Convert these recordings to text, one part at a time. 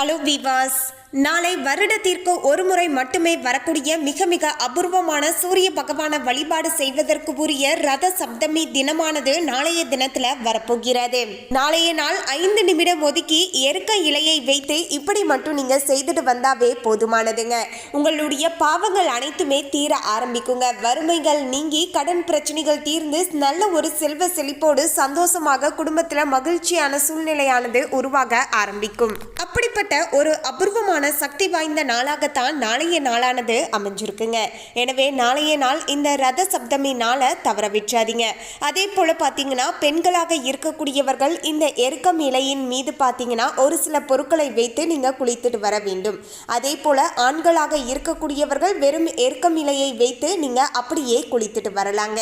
Hello விவாஸ் நாளை வருடத்திற்கு ஒரு முறை மட்டுமே வரக்கூடிய மிக மிக அபூர்வமான சூரிய பகவான வழிபாடு செய்வதற்கு உரிய ரத சப்தமி தினமானது நாளைய தினத்துல வரப்போகிறது. நாளைய நாள் ஐந்து நிமிடம் ஒதுக்கி எருக்க இலையை வைத்து இப்படி மட்டும் நீங்க செய்துட்டு வந்தாவே போதுமானதுங்க. உங்களுடைய பாவங்கள் அனைத்துமே தீர ஆரம்பிக்குங்க. வறுமைகள் நீங்கி கடன் பிரச்சனைகள் தீர்ந்து நல்ல ஒரு செல்வ செழிப்போடு சந்தோஷமாக குடும்பத்துல மகிழ்ச்சியான சூழ்நிலையானது உருவாக ஆரம்பிக்கும். அப்படிப்பட்ட ஒரு அபூர்வமான சக்தி வாய்ந்த நாளாகத்தான் நாளைய நாளானது அமைஞ்சிருக்குங்க. எனவே நாளைய நாள் இந்த ரத சப்தமி நாளை தவற விட்டுறாதீங்க. அதே போல பார்த்தீங்கன்னா பெண்களாக இருக்கக்கூடியவர்கள் இந்த எருக்கம் இலையின் மீது பார்த்தீங்கன்னா ஒரு சில பொருட்களை வைத்து நீங்கள் குளித்துட்டு வர வேண்டும். அதே போல ஆண்களாக இருக்கக்கூடியவர்கள் வெறும் எருக்கம் இலையை வைத்து நீங்கள் அப்படியே குளித்துட்டு வரலாங்க.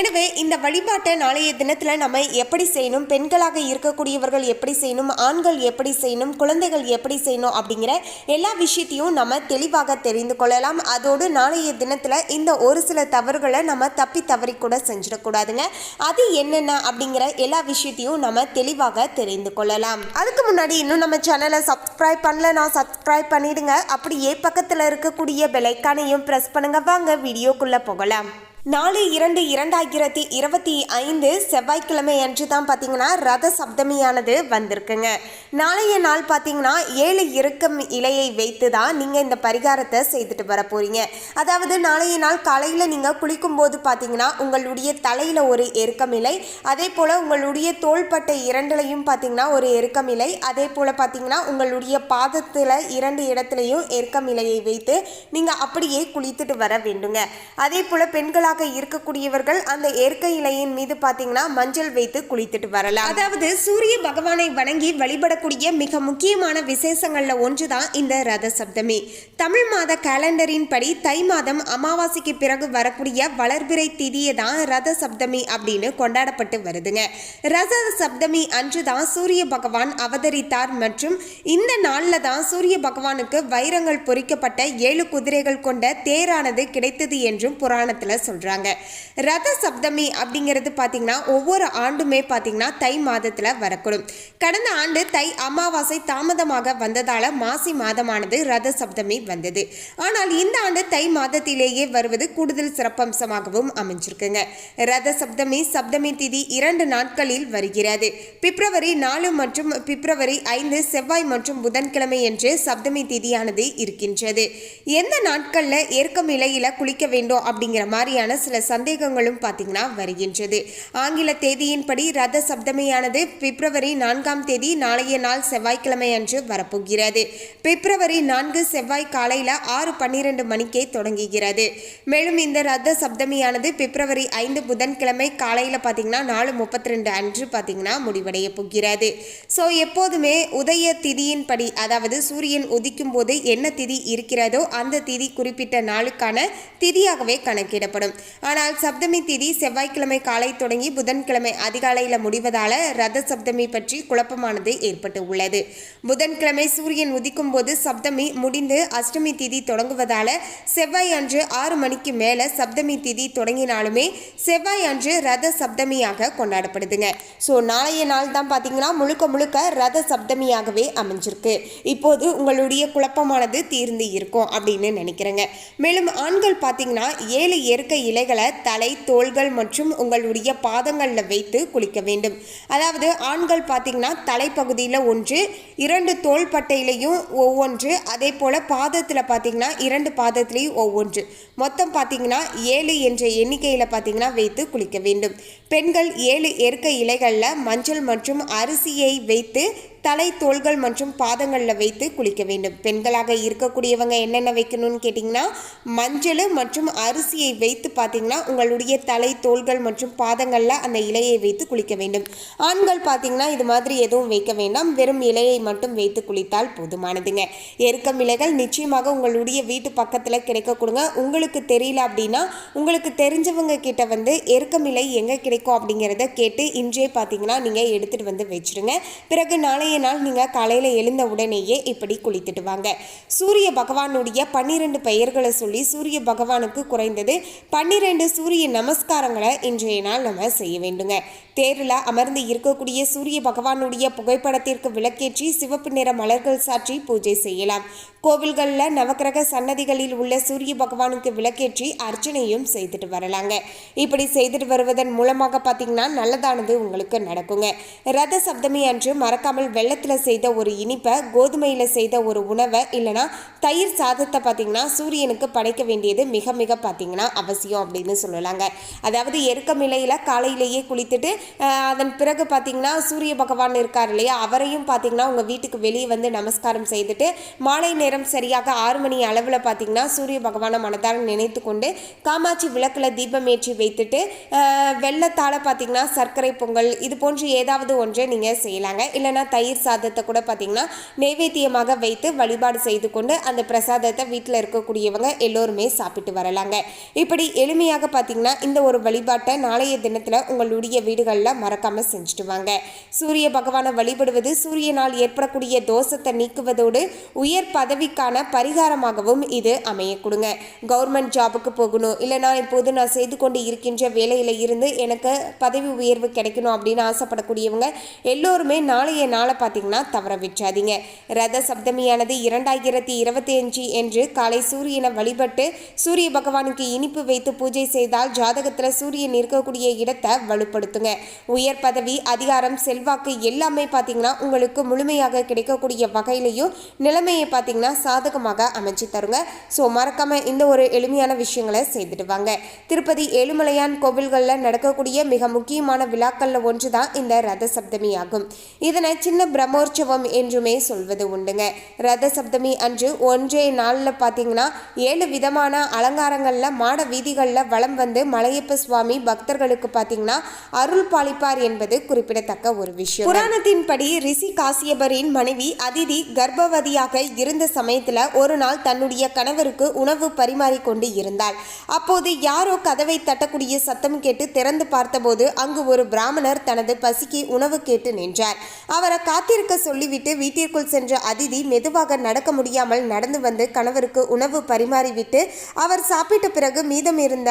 எனவே இந்த வழிபாட்டை நாளைய தினத்தில் நம்ம எப்படி செய்யணும்? பெண்களாக இருக்கக்கூடியவர்கள் எப்படி செய்யணும்? ஆண்கள் எப்படி செய்யணும்? குழந்தைகள் எப்படி செய்யணும் அப்படிங்கிற எல்லா விஷயத்தையும் நம்ம தெளிவாக தெரிந்து கொள்ளலாம். அதோடு நாளைய தினத்தில் இந்த ஒரு சில தவறுகளை நம்ம தப்பி தவறி கூட செஞ்சிடக்கூடாதுங்க. அது என்னென்ன அப்படிங்கிற எல்லா விஷயத்தையும் நம்ம தெளிவாக தெரிந்து கொள்ளலாம். அதுக்கு முன்னாடி இன்னும் நம்ம சேனலை சப்ஸ்கிரைப் பண்ணலனா சப்ஸ்கிரைப் பண்ணிடுங்க. அப்படியே பக்கத்தில் இருக்கக்கூடிய பெலைக்கானையும் ப்ரெஸ் பண்ணுங்க. வாங்க வீடியோக்குள்ளே போகலாம். நாலு இரண்டு இரண்டாயிரத்தி இருபத்தி ஐந்து செவ்வாய்க்கிழமை அன்று தான் பார்த்தீங்கன்னா ரத சப்தமியானது வந்திருக்குங்க. நாளைய நாள் பார்த்தீங்கன்னா ஏழு இறுக்கம் இலையை வைத்து தான் நீங்கள் இந்த பரிகாரத்தை செய்துட்டு வர போகிறீங்க அதாவது நாளைய நாள் காலையில் நீங்கள் குளிக்கும்போது பார்த்தீங்கன்னா உங்களுடைய தலையில் ஒரு எருக்கம் இலை அதே போல் உங்களுடைய தோள்பட்டை இரண்டுலையும் பார்த்தீங்கன்னா ஒரு எருக்கம் இலை அதே போல் பார்த்தீங்கன்னா உங்களுடைய பாதத்தில் இரண்டு இடத்துலையும் எருக்கம் இலையை வைத்து நீங்கள் அப்படியே குளித்துட்டு வர வேண்டுங்க. அதே போல் பெண்களாக இருக்கக்கூடியவர்கள் அந்த ஏற்கை இலையின் மீது பார்த்தீங்கன்னா மஞ்சள் வைத்து குளித்துட்டு வரலாம். அதாவது சூரிய பகவானை வணங்கி வழிபடக்கூடிய மிக முக்கியமான விசேஷங்கள்ல ஒன்றுதான் இந்த ரத சப்தமி. தமிழ் மாத கேலண்டரின் படி தை மாதம் அமாவாசைக்கு பிறகு வரக்கூடிய வளர்பிறை திதியை தான் ரத சப்தமி அப்படின்னு கொண்டாடப்பட்டு வருதுங்க. ரத சப்தமி அன்று தான் சூரிய பகவான் அவதரித்தார் மற்றும் இந்த நாளில் தான் சூரிய பகவானுக்கு வைரங்கள் பொறிக்கப்பட்ட ஏழு குதிரைகள் கொண்ட தேரானது கிடைத்தது என்றும் புராணத்தில் சொல்கிறாங்க ரத சப்தமி அப்படிங்கிறது பார்த்திங்கன்னா ஒவ்வொரு ஆண்டுமே பார்த்திங்கன்னா தை மாதத்தில் வரக்கூடும். கடந்த ஆண்டு தை அமாவாசை தாமதமாக வந்ததால் மாசி மாதமானது ரத சப்தமி வந்தது. ஆனால் இந்த ஆண்டு தை மாதத்திலேயே வருவது கூடுதல் சிறப்பம்சமாகவும் அமைஞ்சிருக்குங்க. ரத சப்தமி சப்தமி திதி இரண்டு நாட்களில் வருகிறது. பிப்ரவரி நாலு மற்றும் பிப்ரவரி ஐந்து செவ்வாய் மற்றும் புதன்கிழமை என்று சப்தமி திதியானது இருக்கின்றது. எந்த நாட்களில் ஏற்கம் இலையில குளிக்க வேண்டும் அப்படிங்கிற மாதிரியான சில சந்தேகங்களும் பார்த்தீங்கன்னா வருகின்றது. ஆங்கில தேதியின்படி ரத சப்தமியானது பிப்ரவரி நான்காம் தேதி நாளைய நாள் செவ்வாய்க்கிழமை அன்று வரப்போகிறது. பிப்ரவரி நான்கு செவ்வாய் காலையில் ஆறு பன்னிரெண்டு மணிக்கே தொடங்குகிறது. மேலும் இந்த ரத சப்தமியானது பிப்ரவரி ஐந்து புதன்கிழமை காலையில் பார்த்தீங்கன்னா நாலு முப்பத்தி ரெண்டு அன்று பார்த்தீங்கன்னா முடிவடைய போகிறது. ஸோ எப்போதுமே உதய திதியின்படி அதாவது சூரியன் உதிக்கும் போது என்ன திதி இருக்கிறதோ அந்த திதி குறிப்பிட்ட நாளுக்கான திதியாகவே கணக்கிடப்படும். ஆனால் சப்தமி திதி செவ்வாய்க்கிழமை காலை தொடங்கி புதன்கிழமை அதிகாலையில் முடிவதால ரத சப்தமி பற்றி குழப்பமானது ஏற்பட்டு உள்ளது புதன்கிழமை சூரியன் உதிக்கும் போது சப்தமி முடிந்து அஷ்டமி திதி தொடங்குவதால செவ்வாய் அன்று ஆறு மணிக்கு மேலே சப்தமி திதி தொடங்கினாலுமே செவ்வாய் அன்று ரத சப்தமியாக கொண்டாடப்படுதுங்க. ஸோ நாளைய நாள் தான் பார்த்தீங்கன்னா முழுக்க முழுக்க ரத சப்தமியாகவே அமைஞ்சிருக்கு. இப்போது உங்களுடைய குழப்பமானது தீர்ந்து இருக்கும் அப்படின்னு நினைக்கிறேங்க. மேலும் ஆண்கள் பார்த்தீங்கன்னா ஏழு இயற்கை இலைகளை தலை தோள்கள் மற்றும் உங்களுடைய பாதங்களில் வைத்து குளிக்க வேண்டும். அதாவது ஆண்கள் பார்த்தீங்கன்னா தலைப்பகுதியில் ஒன்று இரண்டு தோள்பட்டையிலையும் ஒவ்வொன்று அதே போல் பாதத்தில் பார்த்தீங்கன்னா இரண்டு பாதத்திலையும் ஒவ்வொன்று. மொத்தம் பார்த்தீங்கன்னா ஏழு என்ற எண்ணிக்கையில் பார்த்தீங்கன்னா வைத்து குளிக்க வேண்டும். பெண்கள் ஏழு இயற்கை இலைகளில் மஞ்சள் மற்றும் அரிசியை வைத்து தலை தோள்கள் மற்றும் பாதங்களில் வைத்து குளிக்க வேண்டும். பெண்களாக இருக்கக்கூடியவங்க என்னென்ன வைக்கணும்னு கேட்டிங்கன்னா மஞ்சள் மற்றும் அரிசியை வைத்து பார்த்தீங்கன்னா உங்களுடைய தலை தோள்கள் மற்றும் பாதங்களில் அந்த இலையை வைத்து குளிக்க வேண்டும். ஆண்கள் பார்த்தீங்கன்னா இது மாதிரி எதுவும் வைக்க வேண்டாம். வெறும் இலையை மட்டும் வைத்து குளித்தால் போதுமானதுங்க. எருக்கம் இலைகள் நிச்சயமாக உங்களுடைய வீட்டு பக்கத்தில் கிடைக்க கொடுங்க உங்களுக்கு தெரியல அப்படின்னா உங்களுக்கு தெரிஞ்சவங்க கிட்ட வந்து எருக்கம் இலை எங்கே கிடைக்கும் அப்படிங்கிறத கேட்டு இன்றே பார்த்தீங்கன்னா நீங்கள் எடுத்துகிட்டு வந்து வச்சுருங்க. பிறகு நாளைய நாளைய நாள் நீங்கள் காலையில் எழுந்த உடனேயே இப்படி குளித்துட்டு வாங்க. சூரிய பகவானுடைய பன்னிரெண்டு பெயர்களை சொல்லி சூரிய பகவானுக்கு குறைந்தது பன்னிரெண்டு சூரிய நமஸ்காரங்களை இன்றைய நாள் நம்ம செய்ய வேண்டுங்க. தேரில் அமர்ந்து இருக்கக்கூடிய சூரிய பகவானுடைய புகைப்படத்திற்கு விளக்கேற்றி சிவப்பு நிற மலர்கள் சாற்றி பூஜை செய்யலாம். கோவில்களில் நவக்கிரக சன்னதிகளில் உள்ள சூரிய பகவானுக்கு விளக்கேற்றி அர்ச்சனையும் செய்துட்டு வரலாங்க. இப்படி செய்துட்டு வருவதன் மூலமாக பார்த்தீங்கன்னா நல்லதானது உங்களுக்கு நடக்குங்க. ரத சப்தமி அன்று மறக்காமல் வெள்ளத்தில் செய்த ஒரு இனிப்பை கோதுமையில் செய்த ஒரு உணவை இல்லைனா தயிர் சாதத்தை பார்த்தீங்கன்னா சூரியனுக்கு படைக்க வேண்டியது மிக மிக பார்த்தீங்கன்னா அவசியம் அப்படின்னு சொல்லலாங்க. அதாவது எருக்கமிலையில் காலையிலேயே குளித்துட்டு அதன் பிறகு பார்த்தீங்கன்னா சூரிய பகவான் இருக்கார் இல்லையா அவரையும் பார்த்தீங்கன்னா உங்கள் வீட்டுக்கு வெளியே வந்து நமஸ்காரம் செய்துட்டு மாலை நேரம் சரியாக ஆறு மணி அளவில் பார்த்தீங்கன்னா சூரிய பகவானை மனதார நினைத்து கொண்டு காமாட்சி விளக்கில் தீபம் ஏற்றி வைத்துட்டு வெள்ளத்தால் பார்த்தீங்கன்னா சர்க்கரை பொங்கல் இது போன்று ஏதாவது ஒன்றை நீங்கள் செய்யலாங்க. இல்லைன்னா தயிர் சாதத்தை கூட பார்த்தீங்கன்னா நைவேத்தியமாக வைத்து வழிபாடு செய்து கொண்டு அந்த பிரசாதத்தை வீட்டில் இருக்கக்கூடியவங்க எல்லோருமே சாப்பிட்டு வரலாங்க. இப்படி எளிமையாக பார்த்தீங்கன்னா இந்த ஒரு வழிபாட்டை நாளைய தினத்தில் உங்களுடைய வீடுகளில் மறக்காமல் செஞ்சுட்டு வாங்க. சூரிய பகவானை வழிபடுவது சூரியனால் ஏற்படக்கூடிய தோஷத்தை நீக்குவதோடு உயர் பதவி பதவிக்கான பரிகாரமாகவும் இது அமைய கொடுங்க கவர்மெண்ட் ஜாபுக்கு போகணும். இல்லை நான் இப்போது நான் செய்து கொண்டு இருக்கின்ற வேலையில் இருந்து எனக்கு பதவி உயர்வு கிடைக்கணும் அப்படின்னு ஆசைப்படக்கூடியவங்க எல்லோருமே நாளைய நாளை பார்த்தீங்கன்னா தவற விற்றாதீங்க ரத சப்தமியானது இரண்டாயிரத்தி இருபத்தி அஞ்சு என்று காலை சூரியனை வழிபட்டு சூரிய பகவானுக்கு இனிப்பு வைத்து பூஜை செய்தால் ஜாதகத்தில் சூரியன் இருக்கக்கூடிய இடத்தை வலுப்படுத்துங்க. உயர் பதவி அதிகாரம் செல்வாக்கு எல்லாமே பார்த்தீங்கன்னா உங்களுக்கு முழுமையாக கிடைக்கக்கூடிய வகையிலையும் நிலைமையை பார்த்தீங்கன்னா சாதகமாக அமைச்சு தருங்க. ஸோ மறக்காம இந்த ஒரு எளிமையான விஷயங்களை செய்துட்டு வாங்க. திருப்பதி ஏழுமலையான் கோவில்களில் நடக்கக்கூடிய மிக முக்கியமான விழாக்களில் ஒன்று தான் இந்த ரத சப்தமி ஆகும். இதனை சின்ன பிரம்மோற்சவம் என்றுமே சொல்வது உண்டுங்க. ரத சப்தமி அன்று ஒன்றே நாளில் பார்த்தீங்கன்னா ஏழு விதமான அலங்காரங்களில் மாட வீதிகளில் வளம் வந்து மலையப்ப சுவாமி பக்தர்களுக்கு பார்த்தீங்கன்னா அருள் பாலிப்பார் என்பது குறிப்பிடத்தக்க ஒரு விஷயம் புராணத்தின்படி ரிஷி காசியபரின் மனைவி அதிதி கர்ப்பவதியாக இருந்த சமயத்தில் ஒரு நாள் தன்னுடைய கணவருக்கு உணவு பரிமாறிக் கொண்டு இருந்தாள். அப்போது யாரோ கதவை தட்டக்கூடிய சத்தம் கேட்டு திறந்து பார்த்தபோது அங்கு ஒரு பிராமணர் தனது பசிக்கு உணவு கேட்டு நின்றார். அவரை காத்திருக்க சொல்லிவிட்டு வீட்டிற்குள் சென்ற அதிதி மெதுவாக நடக்க முடியாமல் நடந்து வந்து கணவருக்கு உணவு பரிமாறிவிட்டு அவர் சாப்பிட்ட பிறகு மீதம் இருந்த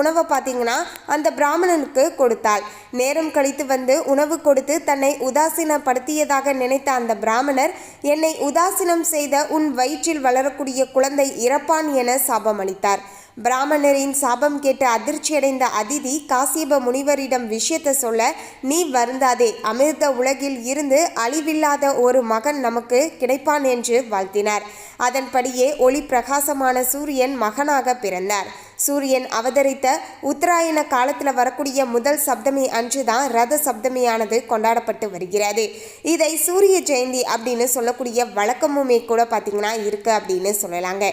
உணவை பார்த்தீங்கன்னா அந்த பிராமணனுக்கு கொடுத்தாள். நேரம் கழித்து வந்து உணவு கொடுத்து தன்னை உதாசீனப்படுத்தியதாக நினைத்த அந்த பிராமணர் என்னை உதாசீனம் செய்த உன் வயிற்றில் வளரக்கூடிய குழந்தை இறப்பான் என சாபம் அளித்தார் பிராமணரின் சாபம் கேட்டு அதிர்ச்சியடைந்த அதிதி காசியப முனிவரிடம் விஷயத்தை சொல்ல நீ வருந்தாதே அமிர்த உலகில் இருந்து அழிவில்லாத ஒரு மகன் நமக்கு கிடைப்பான் என்று வாழ்த்தினார். அதன்படியே ஒளி பிரகாசமான சூரியன் மகனாக பிறந்தார். சூரியன் அவதரித்த உத்தராயண காலத்தில் வரக்கூடிய முதல் சப்தமி அன்று தான் ரத சப்தமியானது கொண்டாடப்பட்டு வருகிறது. இதை சூரிய ஜெயந்தி அப்படின்னு சொல்லக்கூடிய வழக்கமுமே கூட பார்த்தீங்கன்னா இருக்கு அப்படின்னு சொல்லலாங்க.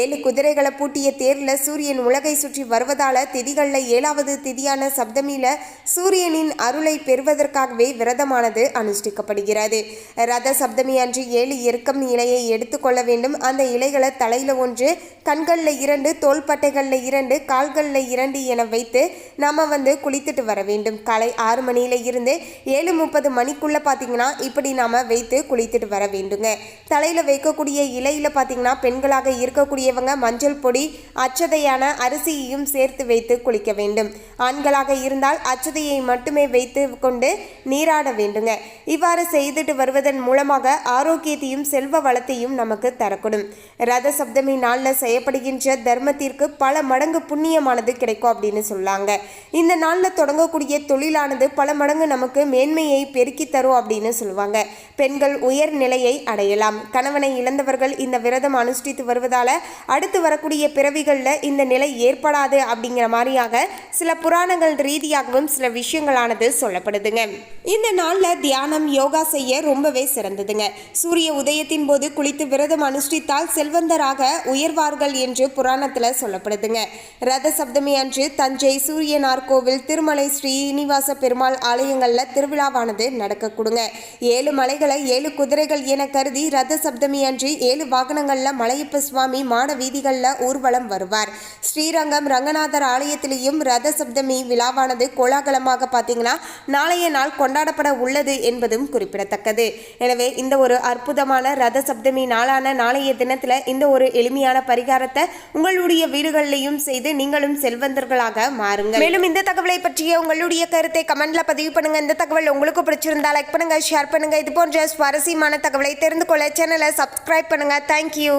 ஏழு குதிரைகளை பூட்டிய தேரில் சூரியன் உலகை சுற்றி வருவதால திதிகளில் ஏழாவது திதியான சப்தமியில சூரியனின் அருளை பெறுவதற்காகவே விரதமானது அனுஷ்டிக்கப்படுகிறது. ரத சப்தமி அன்று ஏழு எருக்கம் இலையை எடுத்துக்கொள்ள வேண்டும். அந்த இலைகளை தலையில ஒன்று கண்களில் இரண்டு தோள்பட்டைகளில் இரண்டு கால்களில் இரண்டு என வைத்து நாம வந்து குளித்துட்டு வர வேண்டும். காலை ஆறு மணியில இருந்து ஏழு முப்பது மணிக்குள்ள பார்த்தீங்கன்னா இப்படி நாம வைத்து குளித்துட்டு வர வேண்டுங்க. தலையில் வைக்கக்கூடிய இலையில பார்த்தீங்கன்னா பெண்களாக இருக்கக்கூடியவங்க மஞ்சள் பொடி அச்சதையான அரிசியையும் சேர்த்து வைத்து குளிக்க வேண்டும். ஆண்களாக இருந்தால் அச்சதையை மட்டுமே வைத்து கொண்டு நீராட வேண்டுங்க. இவ்வாறு செய்துட்டு வருவதன் மூலமாக ஆரோக்கியத்தையும் செல்வ வளத்தையும் நமக்கு தரக்கூடும். ரத சப்தமி நாளில் செய்யப்படுகின்ற தர்மத்திற்கு பல மடங்கு மடங்கு புண்ணியமானது கிடைக்கும் அப்படின்னு சொல்லாங்க. இந்த நாளில் தொடங்கக்கூடிய தொழிலானது பல மடங்கு நமக்கு மேன்மையை பெருக்கி தரும் அப்படின்னு சொல்லுவாங்க. பெண்கள் உயர் நிலையை அடையலாம். கணவனை இழந்தவர்கள் இந்த விரதம் அனுஷ்டித்து வருவதால அடுத்து வரக்கூடிய பிறவிகளில் இந்த நிலை ஏற்படாது அப்படிங்கிற மாதிரியாக சில புராணங்கள் ரீதியாகவும் சில விஷயங்களானது சொல்லப்படுதுங்க. இந்த நாளில் தியானம் யோகா செய்ய ரொம்பவே சிறந்ததுங்க. சூரிய உதயத்தின் போது குளித்து விரதம் அனுஷ்டித்தால் செல்வந்தராக உயர்வார்கள் என்று புராணத்தில் சொல்லப்படுதுங்க. ரத சப்தமி அன்று தஞ்சை சூரியனார் கோவில் திருமலை ஸ்ரீனிவாச பெருமாள் ஆலயங்களில் திருவிழாவானது நடக்க கொடுங்க ஏழு மலைகளை ஏழு குதிரைகள் என கருதி ரத சப்தமி அன்று ஏழு வாகனங்களில் மலையப்ப சுவாமி மாட வீதிகளில் ஊர்வலம் வருவார். ஸ்ரீரங்கம் ரங்கநாதர் ஆலயத்திலேயும் ரத சப்தமி விழாவானது கோலாகலமாக பார்த்தீங்கன்னா நாளைய நாள் கொண்டாடப்பட உள்ளது என்பதும் குறிப்பிடத்தக்கது. எனவே இந்த ஒரு அற்புதமான ரத சப்தமி நாளான நாளைய தினத்தில் இந்த ஒரு எளிமையான பரிகாரத்தை உங்களுடைய வீடுகளிலையும் செய்து நீங்களும் செல்வந்தர்களாக மாறுங்கள். மேலும் இந்த தகவலை பற்றிய உங்களுடைய கருத்தை கமெண்ட்ல பதிவு பண்ணுங்க. இந்த தகவல் உங்களுக்கு பிடிச்சிருந்தா லைக் பண்ணுங்க ஷேர் பண்ணுங்க. இது போன்ற சுவாரஸ்யமான தகவலை தெரிந்து கொள்ள சேனலை சப்ஸ்கிரைப் பண்ணுங்க. தேங்க்யூ